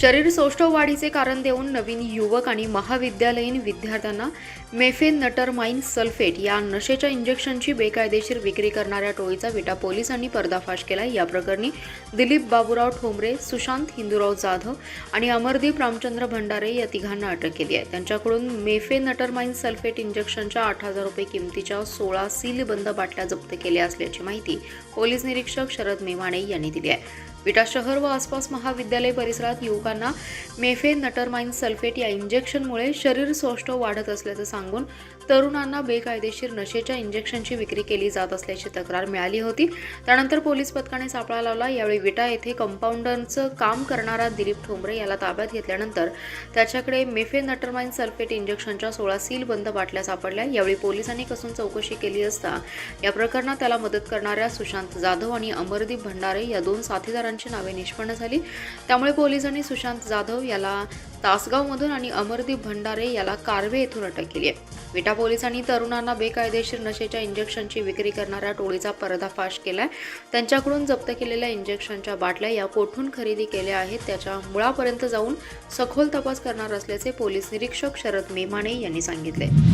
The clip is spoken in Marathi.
शरीर सौष्ठव वाढीचे कारण देऊन नवीन युवक आणि महाविद्यालयीन विद्यार्थ्यांना मेफेन नटरमाइन सल्फेट या नशेच्या इंजेक्शनची बेकायदेशीर विक्री करणाऱ्या टोळीचा विटा पोलिसांनी पर्दाफाश केला या प्रकरणी दिलीप बाबूराव ठोंबरे सुशांत हिंदूराव जाधव आणि अमरदीप रामचंद्र भंडारे या तिघांना अटक केली आहे. त्यांच्याकडून मेफेन नटरमाइन सल्फेट इंजेक्शनच्या आठ हजार रुपये किमतीच्या सोळा सीलबंद बाटल्या जप्त केल्या असल्याची माहिती पोलीस निरीक्षक शरद मेवाणे यांनी दिली आहे. विटा शहर व आसपास महाविद्यालय परिसरात युवकांना मेफेन नटरमाइन सल्फेट या इंजेक्शनमुळे शरीर सौष्ठव वाढत असल्याचं सांगून तरुणांना बेकायदेशीर नशेच्या इंजेक्शनची विक्री केली जात असल्याची तक्रार मिळाली होती. त्यानंतर पोलीस पथकाने सापळा लावला. यावेळी विटा येथे कंपाऊंडरचं काम करणारा दिलीप ठोंबरे याला ताब्यात घेतल्यानंतर त्याच्याकडे मेफेन नटरमाइन सल्फेट इंजेक्शनच्या सोळा सील बंद बाटल्या सापडल्या. यावेळी पोलिसांनी कसून चौकशी केली असता या प्रकरणात त्याला मदत करणाऱ्या सुशांत जाधव आणि अमरदीप भंडारे या दोन साथीदारांची नावे निष्पन्न झाली. त्यामुळे पोलिसांनी सुशांत जाधव याला तासगावमधून आणि अमरदीप भंडारे याला कार्वे येथून अटक केली आहे. विटा पोलिसांनी तरुणांना बेकायदेशीर नशेच्या इंजेक्शनची विक्री करणाऱ्या टोळीचा पर्दाफाश केलाय. त्यांच्याकडून जप्त केलेल्या इंजेक्शनच्या बाटल्या या कोठून खरेदी केल्या आहेत त्याच्या मुळापर्यंत जाऊन सखोल तपास करणार असल्याचे पोलीस निरीक्षक शरद मेमाने यांनी सांगितले.